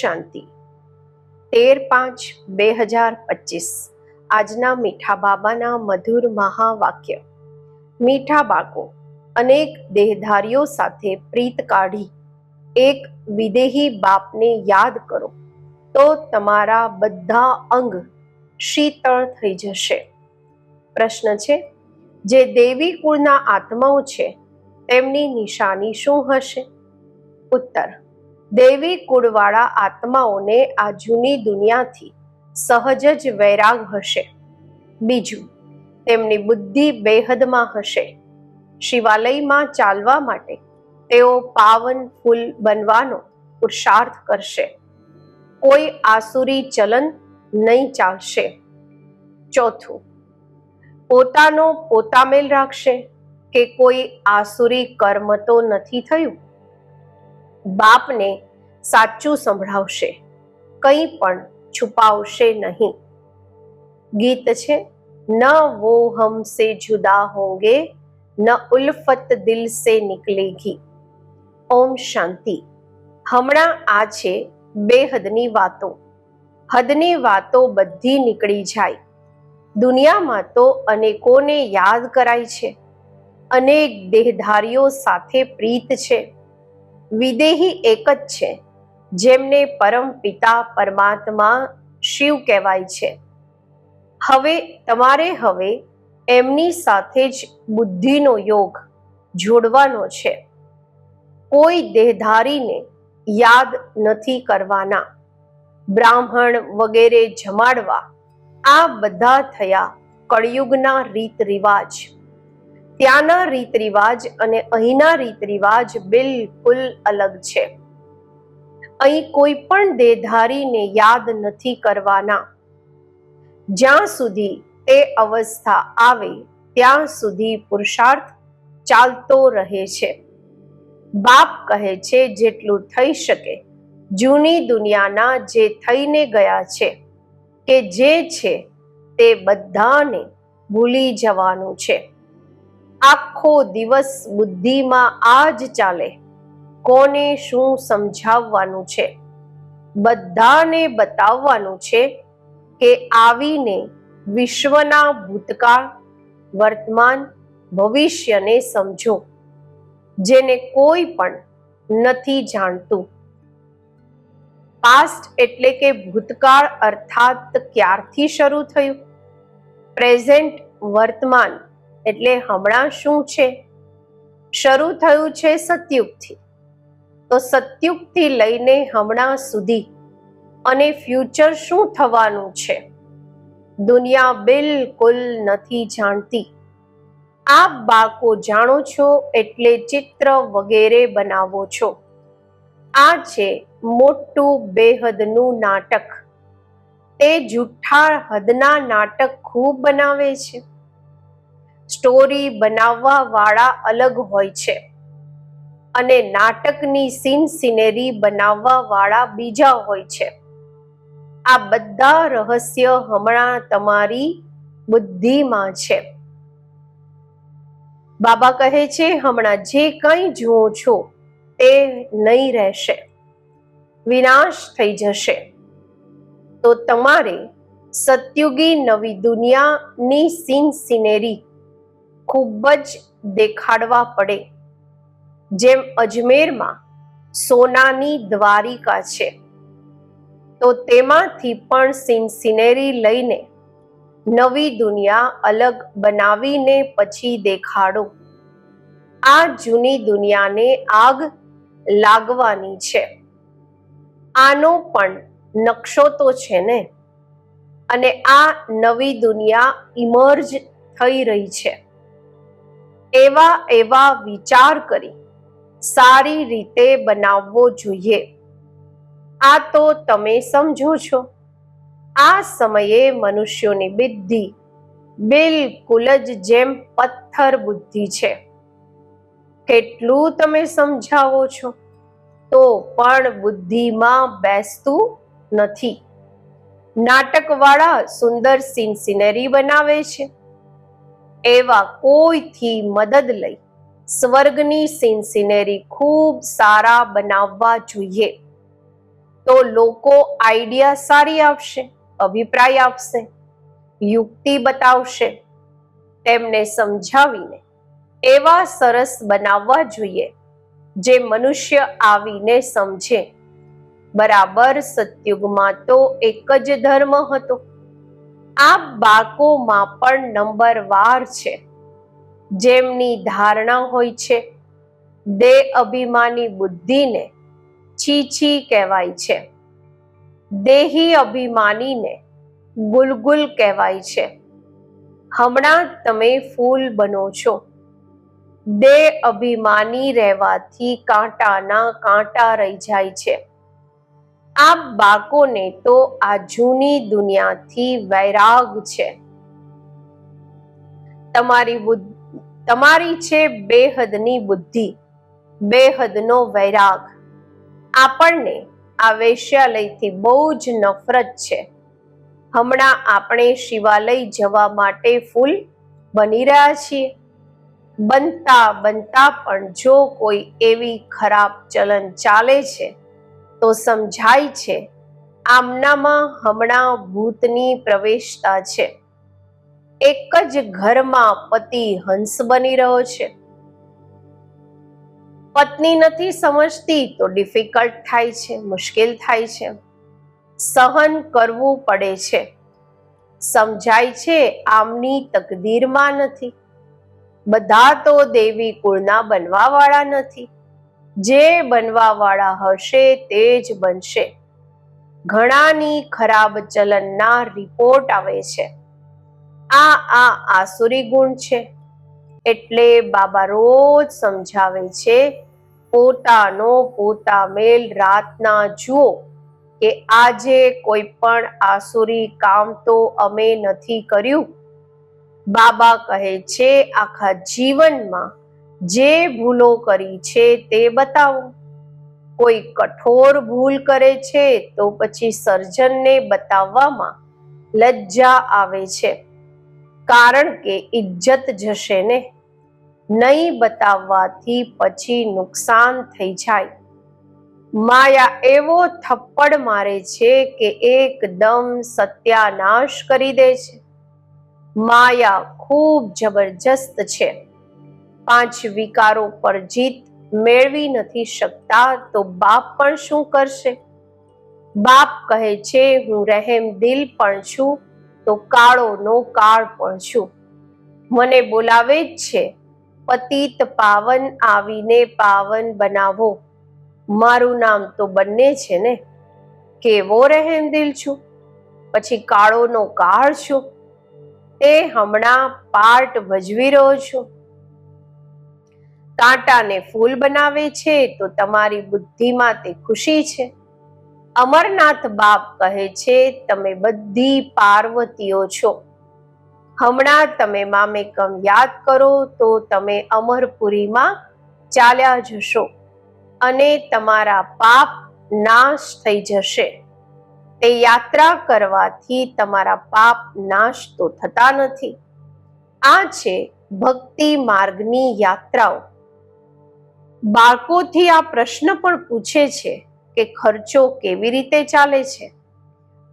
શાંતિ. તેર પાંચ બે હજાર પચીસ. આજના મીઠા બાબાના મધુર મહાવાક્ય. મીઠા બાકો અનેક દેહધારીઓ સાથે પ્રીત કાઢી. એક વિદેહી બાપને યાદ કરો, તો તમારા બધા અંગ શીતળ થઈ જશે. પ્રશ્ન છે, જે દેવી કુળના આત્માઓ છે, તેમની નિશાની શું હશે? ઉત્તર દેવી કુળવાળા આત્માઓને આ જૂની દુનિયાથી સહજ જ વૈરાગ હશે. બીજું, તેમની બુદ્ધિ બેહદમાં હશે. શિવાલયમાં ચાલવા માટે તેઓ પાવન ફૂલ બનવાનો પુરુષાર્થ કરશે. કોઈ આસુરી ચલન નહીં ચાલશે. ચોથું, પોતાનો પોતામેલ રાખશે કે કોઈ આસુરી કર્મ તો નથી થયું? બાપને સાચું સંભળાવશે, કંઈ પણ છુપાવશે નહીં. ગીત છે, ન વો હમસે જુદા હોંગે, ન ઉલ્ફત દિલ સે નિકલેગી. ઓમ શાંતિ. હમણાં આ છે બેહદની વાતો. હદની વાતો બધી નીકળી જાય. દુનિયામાં તો અનેકોને યાદ કરાય છે. અનેક દેહધારીઓ સાથે પ્રીત છે. વિદેહી એક જ છે, જેમને પરમ પિતા પરમાત્મા શિવ કહેવાય છે. હવે તમારે હવે એમની સાથે જ બુદ્ધિનો યોગ જોડવાનો છે. કોઈ દેહધારીને યાદ નથી કરવાના. બ્રાહ્મણ વગેરે જમાડવા આ બધા થયા કળિયુગના રીત રિવાજ ત્યાંના રીત રિવાજ અને અહીંના રીત રિવાજ બિલકુલ અલગ છે. અહીં કોઈ પણ દેહધારીને યાદ નથી કરવાના. જ્યાં સુધી તે અવસ્થા આવે, ત્યાં સુધી પુરુષાર્થ ચાલતો રહે છે. બાપ કહે છે, જેટલું થઈ શકે, જૂની દુનિયાના જે થઈને ગયા છે, કે જે છે તે બધાને ભૂલી જવાનું છે. આખો દિવસ બુદ્ધિમાં આ જ ચાલે. કોને શું સમજાવવાનું છે? બધાને બતાવવાનું છે કે આવીને વિશ્વના ભૂતકાળ, વર્તમાન, ભવિષ્યને સમજો, જેને કોઈ પણ નથી જાણતું. પાસ્ટ એટલે કે ભૂતકાળ અર્થાત ક્યારથી શરૂ થયું? પ્રેઝન્ટ વર્તમાન. એટલે હમણાં શું છે? શરૂ થયું છે સતયુગથી. તો સતયુગથી લઈને હમણાં સુધી. અને ફ્યુચર શું થવાનું છે? દુનિયા બિલકુલ નથી જાણતી. આપ બાળકો જાણો છો એટલે ચિત્ર વગેરે બનાવો છો. આ છે મોટું બેહદનું નાટક. તે જૂઠા હદના નાટક ખૂબ બનાવે છે. સ્ટોરી બનાવવા વાળા અલગ હોય છે. અને નાટકની સીન સિનેરી બનાવવા વાળા બીજા હોય છે. આ બધા રહસ્ય હમણાં તમારી બુદ્ધિમાં છે. બાબા કહે છે, હમણાં જે કંઈ જુઓ છો, તે નહીં રહેશે. વિનાશ થઈ જશે. તો તમારે સત્યુગી નવી દુનિયાની સીન સિનેરી ખૂબ જ દેખાડવા પડે. જેમ અજમેરમાં સોનાની દ્વારિકા છે, તો તેમાંથી પણ સિનસિનેરી લઈને નવી દુનિયા અલગ બનાવીને પછી દેખાડો. આ જૂની દુનિયાને આગ લાગવાની છે. આનો પણ નકશો તો છે ને? અને આ નવી દુનિયા ઇમર્જ થઈ રહી છે. એવા એવા વિચાર કરી સારી રીતે બનાવવો જોઈએ. આ તો તમે સમજો છો. આ સમયે મનુષ્યોની બુદ્ધિ બિલકુલ જ જેમ પથ્થર બુદ્ધિ છે. કેટલું તમે સમજાવો છો? તો પણ બુદ્ધિમાં બેસતું નથી. નાટકવાળા સુંદર સીન સિનેરી બનાવે છે. એવા કોઈથી મદદ લઈ? સ્વર્ગની સીન સિનેરી ખૂબ સારા બનાવવા જોઈએ. તો લોકો આઈડિયા સારી આપશે, અભિપ્રાય આપશે, યુક્તિ બતાવશે, તેમને સમજાવીને એવા સરસ બનાવવા જોઈએ જે મનુષ્ય આવીને સમજે. બરાબર, સતયુગમાં તો એક જ ધર્મ હતો. આ બાળકોમાં પણ નંબરવાર છે. જેમની ધારણા હોય છે દેહ અભિમાની બુદ્ધિને છીછી કહેવાય છે. દેહી અભિમાનીને ગુલગુલ કહેવાય છે. હમણાં તમે ફૂલ બનો છો. દેહ અભિમાની રહેવાથી કાંટાના કાંટા રહી જાય છે. આ બાકોને તો આ જૂની દુનિયાથી વૈરાગ છે. તમારી તમારી છે બેહદની બુદ્ધિ, બેહદનો વૈરાગ. આપણને આ વેશ્યાલયથી બહુ જ નફરત છે. હમણાં આપણે શિવાલય જવા માટે ફૂલ બની રહ્યા છીએ. બનતા બનતા પણ જો કોઈ એવી ખરાબ ચલન ચાલે છે તો સમજાય છે, આમનામાં હમણાં ભૂતની પ્રવેશતા છે. એક જ ઘરમાં પતિ હંસ બની રહ્યો છે. પત્ની નથી સમજતી તો ડિફિકલ્ટ થાય છે, મુશ્કેલ થાય છે. સહન કરવું પડે છે. સમજાય છે આમની તકદીરમાં નથી. બધા તો દેવી કુળના બનવા વાળા નથી. જે બનવા વાળા હશે તે જ બનશે. ઘણાની ખરાબ ચલનના રિપોર્ટ આવે છે. આ આ આસુરી ગુણ છે. એટલે બાબા રોજ સમજાવે છે, પોતાનો પોતા મેલ રાતના જુઓ કે આજે કોઈ પણ આસુરી કામ તો અમે નથી કર્યું. બાબા કહે છે, આખા જીવનમાં જે ભૂલો કરી છે તે બતાવો. કોઈ કઠોર ભૂલ કરે છે તો પછી સર્જનને બતાવવામાં લજ્જા આવે છે. કારણ કે ઇજ્જત જશે ને. નહીં બતાવવાથી પછી નુકસાન થઈ જાય. માયા એવો થપ્પડ મારે છે કે એકદમ સત્યાનાશ કરી દે છે. માયા ખૂબ જબરજસ્ત છે. પાંચ વિકારો પર જીત મેળવી નથી શકતા, તો બાપ પણ શું કરશે? બાપ કહે છે, હું રહેમ દિલ પણ છું, તો કાળોનો કાળ પણ છું. મને બોલાવે જ છે, પતિત પાવન આવીને પાવન બનાવો. મારું નામ તો બંને છે ને? કેવો રહેમ દિલ છું? પછી કાળોનો કાળ છું? તે હમણાં પાર્ટ ભજવી રહ્યો છું. કાંટાને ફૂલ બનાવે છે તો તમારી બુદ્ધિમાં તે ખુશી છે. અમરનાથ બાપ કહે છે, તમે બધી પાર્વતીઓ છો. હમણાં તમે મામેકમ યાદ કરો તો તમે અમરપુરીમાં ચાલ્યા જશો અને તમારા પાપ નાશ થઈ જશે. તે યાત્રા કરવાથી તમારા પાપ નાશ તો થતા નથી. આ છે ભક્તિ માર્ગની યાત્રાઓ. બાળકોથી આ પ્રશ્ન પણ પૂછે છે કે ખર્ચો કેવી રીતે ચાલે છે.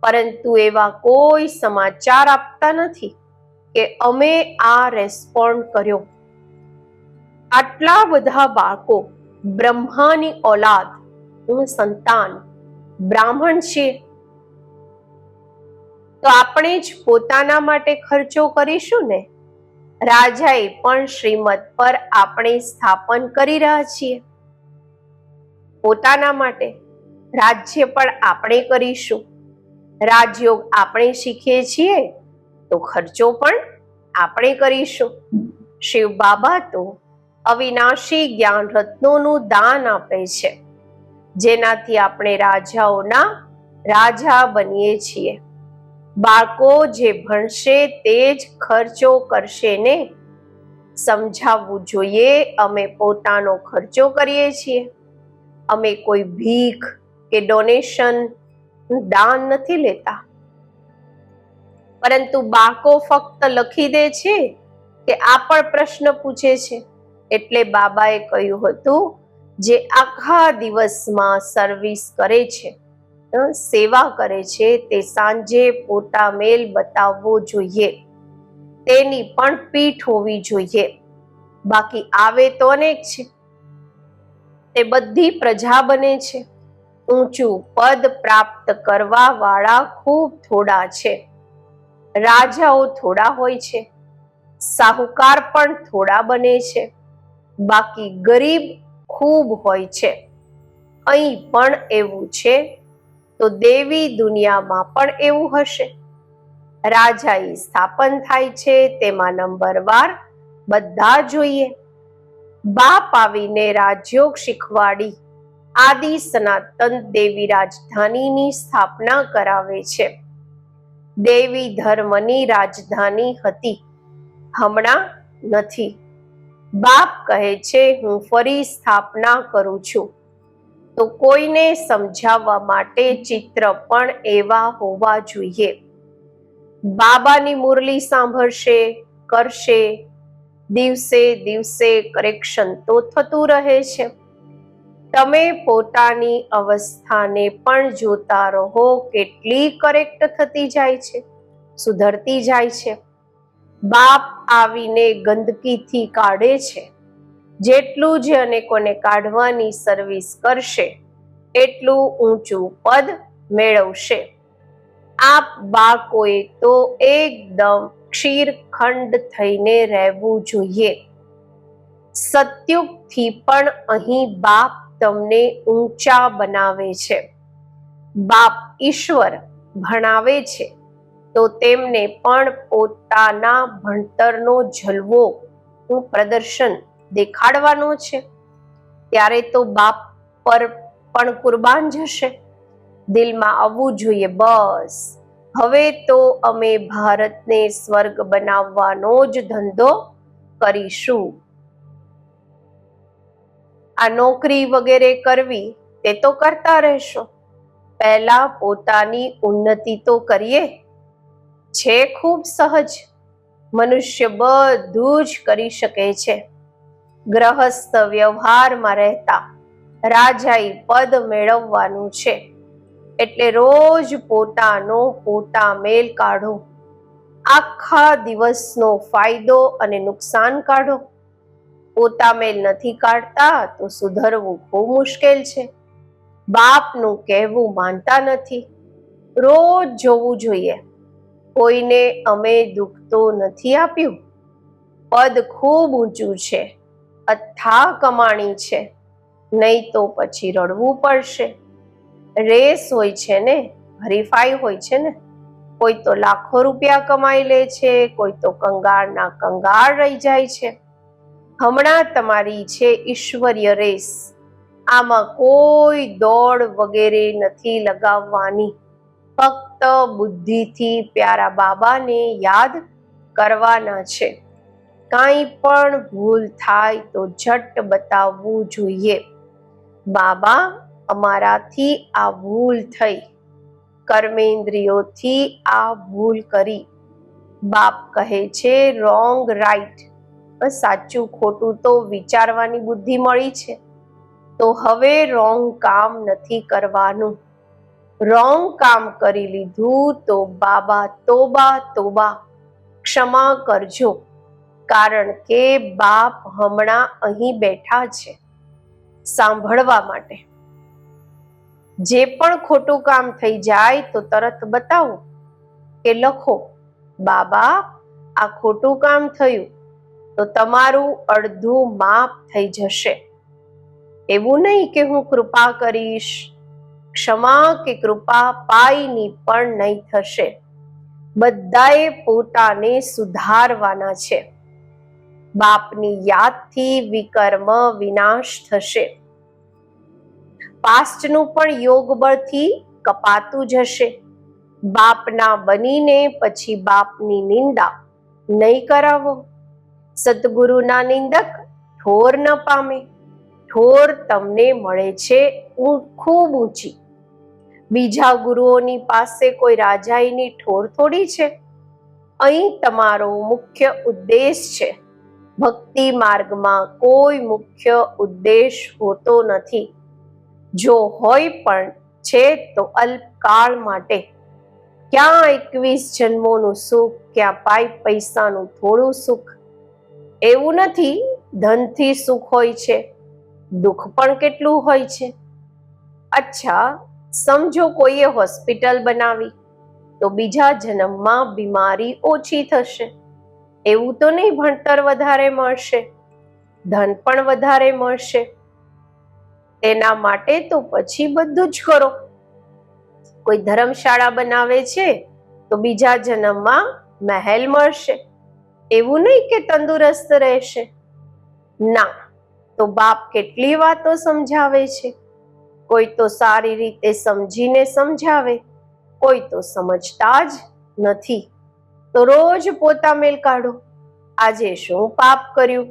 પરંતુ એવા કોઈ સમાચાર આપતા નથી કે અમે આ રેસ્પોન્ડ કર્યો. આટલા બધા બાળકો બ્રહ્માની ઓલાદ હું સંતાન, બ્રાહ્મણ છીએ તો આપણે જ પોતાના માટે ખર્ચો કરીશું ને? રાજાએ પણ શ્રીમત પર આપણે સ્થાપન કરી રહ્યા છીએ. પોતાના માટે રાજ્ય પણ આપણે કરીશું. રાજયોગ આપણે શીખીએ છીએ તો ખર્ચો પણ આપણે કરીશું. શિવ બાબા તો અવિનાશી જ્ઞાન રત્નોનું દાન આપે છે. જેનાથી આપણે રાજાઓના રાજા બનીએ છીએ. બાળકો જે ભણશે તે જ ખર્ચો કરશે ને? સમજાવવું જોઈએ. અમે પોતાનો ખર્ચો કરીએ છીએ. અમે કોઈ ભીખ કે ડોનેશન દાન નથી લેતા. પરંતુ બાકો ફક્ત લખી દે છે કે આ પણ પ્રશ્ન પૂછે છે. એટલે બાબાએ કહ્યું હતું જે આખા દિવસમાં સર્વિસ કરે છે સેવા કરે છે તે સાંજે પોતા મેલ બતાવવો જોઈએ. તેની પણ પીઠ હોવી જોઈએ. બાકી આવે તો અનેક છે. તે બધી પ્રજા બને છે. ઊંચું પદ પ્રાપ્ત કરવા વાળા ખૂબ થોડા છે. રાજાઓ થોડા હોય છે. સાહુકાર પણ થોડા બને છે. બાકી ગરીબ ખૂબ હોય છે. અહીં પણ એવું છે. તો દેવી દુનિયામાં પણ એવું હશે. રાજાઈ સ્થાપન થાય છે, તેમાં નંબર વાર બધા જોઈએ. બાપ આવીને રાજયોગ શીખવાડી. આદિ સનાતન દેવી રાજધાનીની સ્થાપના કરાવે છે. દેવી ધર્મની રાજધાની હતી. હમણાં નથી. બાપ કહે છે, હું ફરી સ્થાપના કરું છું. તો કોઈને સમજાવવા માટે ચિત્ર પણ એવા હોવા જોઈએ. બાબાની મુરલી સાંભળશે, કરશે, દિવસે દિવસે કરેક્શન તો થતું રહે છે. તમે પોતાની અવસ્થાને પણ જોતા રહો, કેટલી કરેક્ટ થતી જાય છે, સુધરતી જાય છે. બાપ આવીને ગંદકીથી કાઢે છે. જેટલું જે અનેકોને કાઢવાની સર્વિસ કરશે, એટલું ઊંચું પદ મેળવશે. આપ બાળકોએ તો એકદમ ક્ષીરખંડ થઈને રહેવું જોઈએ. સત્યુગથી પણ અહીં બાપ તમને ઊંચા બનાવે છે. બાપ ઈશ્વર ભણાવે છે, તો તેમને પણ પોતાના ભણતરનો જલવો હું પ્રદર્શન દેખાડવાનો છે. ત્યારે તો બાપ પર પણ કુરબાન જશે. દિલમાં આવવું જોઈએ, બસ. હવે તો અમે ભારતને સ્વર્ગ બનાવવાનો જ ધંધો કરીશું. આ નોકરી વગેરે કરવી તે તો કરતા રહેશો. પહેલા પોતાની ઉન્નતિ તો કરીએ. છે ખૂબ સહજ. મનુષ્ય બધું જ કરી શકે છે. ગ્રહસ્થ વ્યવહારમાં રહેતા રાજાઈ પદ મેળવવાનું છે. એટલે રોજ પોતાનો પોતા મેલ કાઢો. આખા દિવસનો ફાયદો અને નુકસાન કાઢો. પોતા મેલ નથી કાઢતા તો સુધરવું ખૂબ મુશ્કેલ છે. બાપનું કહેવું માનતા નથી. રોજ જોવું જોઈએ. કોઈને અમે દુઃખ તો નથી આપ્યું? પદ ખૂબ ઊંચું છે. અથા કમાણી છે. નહીં તો પછી રડવું પડશે. રેસ હોય છે ને, હરીફાઈ હોય છે ને, કોઈ તો લાખો રૂપિયા કમાઈ લે છે, કોઈ તો કંગાળના કંગાળ રહી જાય છે. હમણાં તમારી છે ઈશ્વરીય રેસ. આમાં કોઈ દોડ વગેરે નથી લગાવવાની. ફક્ત બુદ્ધિથી પ્યારા બાબાને યાદ કરવાના છે. કાંઈ પણ ભૂલ થાય તો ઝટ બતાવવું જોઈએ. બાબા અમારાથી આ ભૂલ થઈ. કર્મેન્દ્રિયોથી આ ભૂલ કરી. બાપ કહે છે રોંગ રાઈટ સાચું ખોટું તો વિચારવાની બુદ્ધિ મળી છે. તો હવે રોંગ કામ નથી કરવાનું. રોંગ કામ કરી લીધું તો બાબા તોબા તોબા. ક્ષમા કરજો. કારણ કે બાપ હમણાં અહીં બેઠા છે. સાંભળવા માટે. જે પણ ખોટું કામ થઈ જાય તો તરત બતાવો કે લખો, બાબા, આ ખોટું કામ થયું, તો તમારું અડધું માપ થઈ જશે. એવું નહીં કે હું કૃપા કરીશ, ક્ષમા કે કૃપા પાયની પણ નહીં થશે. બધાએ પોતાને સુધારવાના છે. બાપની યાદથી વિકર્મ વિનાશ થશે. પાસ્ટનું પણ યોગ બળથી કપાતું જશે બાપના બનીને પછી બાપની નિંદા નહીં કરાવો. સદગુરુના નિંદક ઠોર ન પામે. ઠોર તમને મળે છે ખૂબ ઊંચી. બીજા ગુરુઓની પાસે કોઈ રાજાઈની ઠોર થોડી છે? અહીં તમારો મુખ્ય ઉદ્દેશ છે. ભક્તિ માર્ગમાં કોઈ મુખ્ય ઉદ્દેશ હોતો નથી. જો હોય પણ છે તો અલ્પકાળ માટે. ક્યાં એકવીસ જન્મોનું સુખ, ક્યાં પાઈ પૈસાનું થોડું સુખ? એવું નથી, ધનથી સુખ હોય છે, દુઃખ પણ કેટલું હોય છે. અચ્છા, સમજો કોઈએ હોસ્પિટલ બનાવી, તો બીજા જન્મમાં બીમારી ઓછી થશે. એવું તો નહીં ભણતર વધારે મળશે, ધન પણ વધારે મળશે. તેના માટે તો પછી બધું જ કરો. કોઈ ધર્મશાળા બનાવે છે, તો બીજા જન્મમાં મહેલ મળશે. એવું નહીં કે તંદુરસ્ત રહેશે. ના, તો બાપ કેટલી વાતો સમજાવે છે. કોઈ તો સારી રીતે સમજીને સમજાવે, કોઈ તો સમજતા જ નથી. તો રોજ પોતા મેલ કાઢો. આજે શું પાપ કર્યું?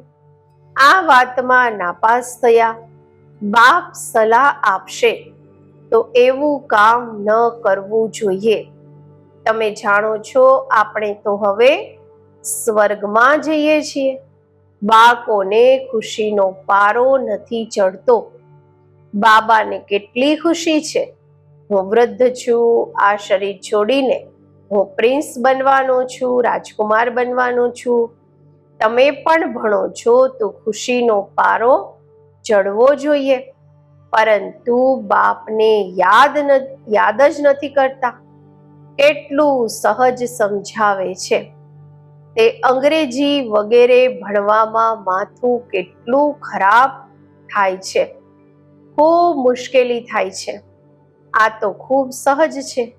આ વાતમાં નાપાસ થયા. બાપ સલાહ આપશે. તો એવું કામ ન કરવું જોઈએ. તમે જાણો છો, આપણે તો હવે સ્વર્ગમાં જઈએ છીએ. બાળકોને ખુશીનો પારો નથી ચડતો. બાબાને કેટલી ખુશી છે. હું વૃદ્ધ છું, આ શરીર છોડીને હું પ્રિન્સ બનવાનો છું, રાજકુમાર બનવાનો છું. તમે પણ ભણો છો, તો ખુશીનો પારો ચડવો જોઈએ. પરંતુ બાપને યાદ યાદ જ નથી કરતા. કેટલું સહજ સમજાવે છે. તે અંગ્રેજી વગેરે ભણવામાં માથું કેટલું ખરાબ થાય છે. ખૂબ મુશ્કેલી થાય છે. આ તો ખૂબ સહજ છે.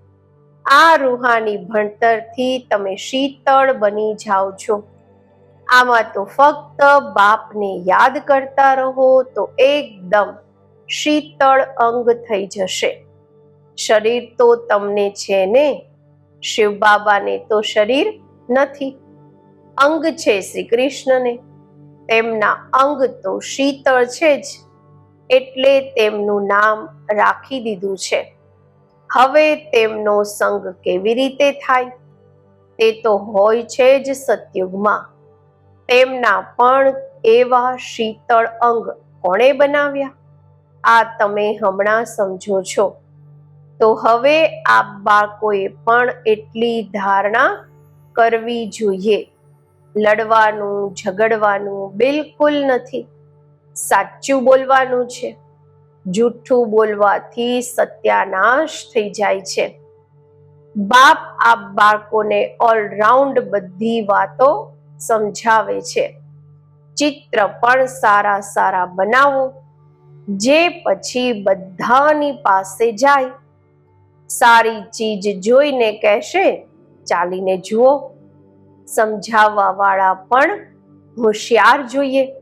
આ રૂહાની ભણતરથી તમે શીતળ બની જાઓ છો. આમાં તો ફક્ત બાપને યાદ કરતા રહો તો એકદમ શીતળ અંગ થઈ જશે. શરીર તો તમને છે ને, શિવ બાબાને તો શરીર નથી. અંગ છે શ્રી કૃષ્ણને, તેમના અંગ તો શીતળ છે જ, એટલે તેમનું નામ રાખી દીધું છે. હવે તેમનો સંગ કેવી રીતે થાય? તે તો હોય છે જ સતયુગમાં. તેમના પણ એવા શીતળ અંગ કોણે બનાવ્યા? આ તમે હમણાં સમજો છો. તો હવે આ બાળકોએ પણ એટલી ધારણા કરવી જોઈએ. લડવાનું, ઝઘડવાનું બિલકુલ નથી. સાચું બોલવાનું છે. જૂઠું બોલવાથી સત્યાનાશ થઈ જાય છે. બાપ આ બાળકોને ઓલરાઉન્ડ બધી વાતો સમજાવે છે. ચિત્ર પણ સારા સારા બનાવો, જે પછી બધાની પાસે જાય. સારી ચીજ જોઈને કહેશે, ચાલીને જુઓ. સમજાવવા વાળા પણ હોશિયાર જોઈએ.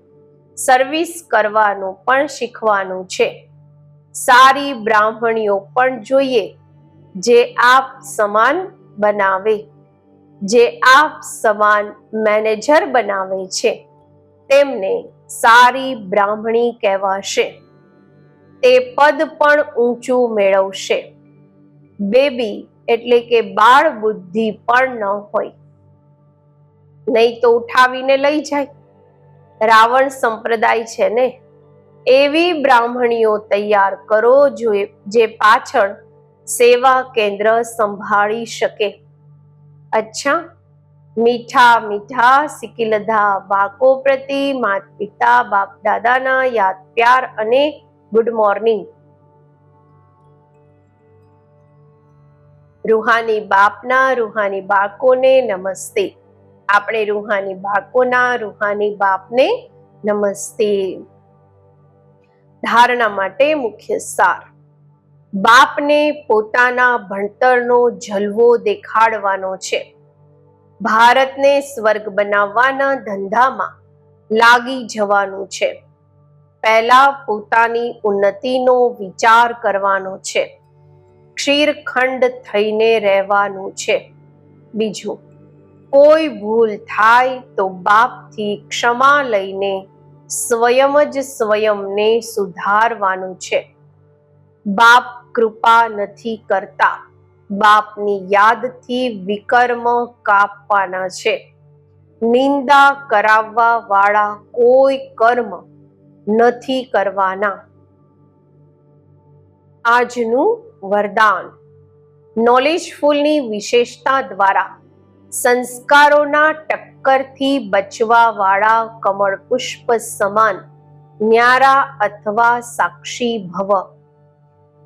સર્વિસ કરવાનું પણ શીખવાનું છે. સારી બ્રાહ્મણીઓ પણ જોઈએ, જે આપ સમાન બનાવે. જે આપ સમાન મેનેજર બનાવે છે, તેમને સારી બ્રાહ્મણી કહેવાશે. તે પદ પણ ઊંચું મેળવશે. બેબી એટલે કે બાળ બુદ્ધિ પણ ન હોય. નહીં તો ઉઠાવીને લઈ જાય. રાવણ સંપ્રદાય છે ને? એવી બ્રાહ્મણીઓ તૈયાર કરો જે પાછળ સેવા કેન્દ્ર સંભાળી શકે. અચ્છા. મીઠા મીઠા, સિકિલધા બાળકો પ્રતિ માત પિતા બાપ દાદાના યાદ પ્યાર અને ગુડ મોર્નિંગ રૂહાની બાપના, રૂહાની બાળકોને નમસ્તે. આપણે રૂહાની બાળકોના, રૂહાની બાપને નમસ્તે. ધારણા માટે મુખ્ય સાર. બાપને પોતાના ભણતરનો જલવો દેખાડવાનો છે. ભારતને સ્વર્ગ બનાવવાના ધંધામાં લાગી જવાનું છે. પહેલા પોતાની ઉન્નતિનો વિચાર કરવાનો છે. ક્ષીરખંડ થઈને રહેવાનું છે. બીજું, કોઈ ભૂલ થાય તો બાપથી ક્ષમા લઈને સ્વયં જ સ્વયંને સુધારવાનું છે. બાપ કૃપા નથી કરતા. બાપની યાદથી વિકર્મ કાપવાના છે. નિંદા કરાવવા વાળા કોઈ કર્મ નથી કરવાના. આજનું વરદાન. નોલેજફુલની વિશેષતા દ્વારા સંસ્કારોના ટક્કરથી બચવા વાળા કમળ પુષ્પ સમાન ન્યારા અથવા સાક્ષી ભવ.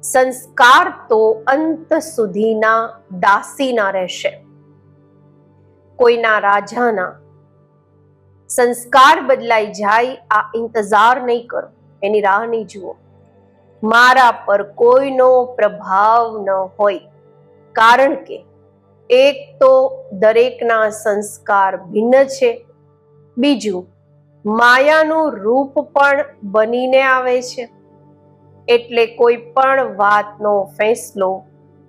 સંસ્કાર તો અંત સુધીના દાસીના રહેશે. કોઈના રાજાના સંસ્કાર બદલાઈ જાય, આ ઇંતજાર નહીં કરો. એની રાહ નહીં જુઓ. મારા પર કોઈનો પ્રભાવ ન હોય. કારણ કે એક તો દરેકના સંસ્કાર ભિન્ન છે. બીજું, માયાનું રૂપ પણ બનીને આવે છે. એટલે કોઈ પણ વાતનો ફેંસલો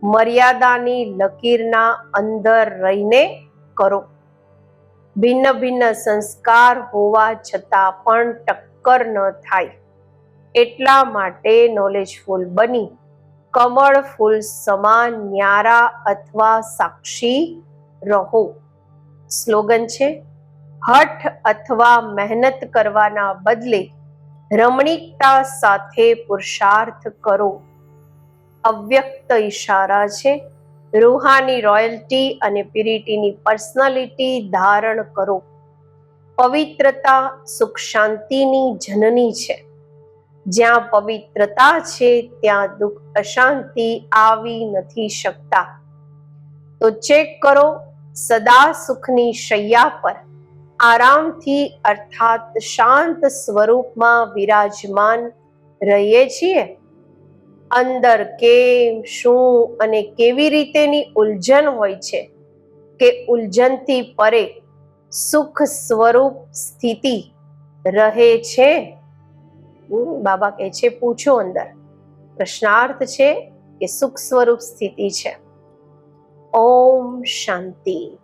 મર્યાદાની લકીરના અંદર રહીને કરો. ભિન્ન ભિન્ન સંસ્કાર હોવા છતાં પણ ટક્કર ન થાય. એટલા માટે નોલેજફુલ બની કમળ ફૂલ સમાન ન્યારા અથવા સાક્ષી રહો. સ્લોગન છે, હઠ અથવા મહેનત કરવાના બદલે રમણીકતા સાથે પુરુષાર્થ કરો. અવ્યક્ત ઈશારા છે. રૂહાની રોયલ્ટી અને પ્યુરિટીની પર્સનાલિટી ધારણ કરો. પવિત્રતા સુખ શાંતિની જનની છે. જ્યાં પવિત્રતા છે, ત્યાં દુઃખ અશાંતિ આવી નથી શકતા. તો ચેક કરો, સદા સુખની શૈયા પર આરામથી અર્થાત શાંત સ્વરૂપમાં વિરાજમાન રહીએ છીએ. અંદર કેમ, શું અને કેવી રીતેની ઉલઝન હોય છે? કે ઉલઝનથી પરે સુખ સ્વરૂપ સ્થિતિ રહે છે? બાબા કહે છે, પૂછો અંદર. પ્રશ્નાર્થ છે કે સુખ સ્વરૂપ સ્થિતિ છે. ઓમ શાંતિ.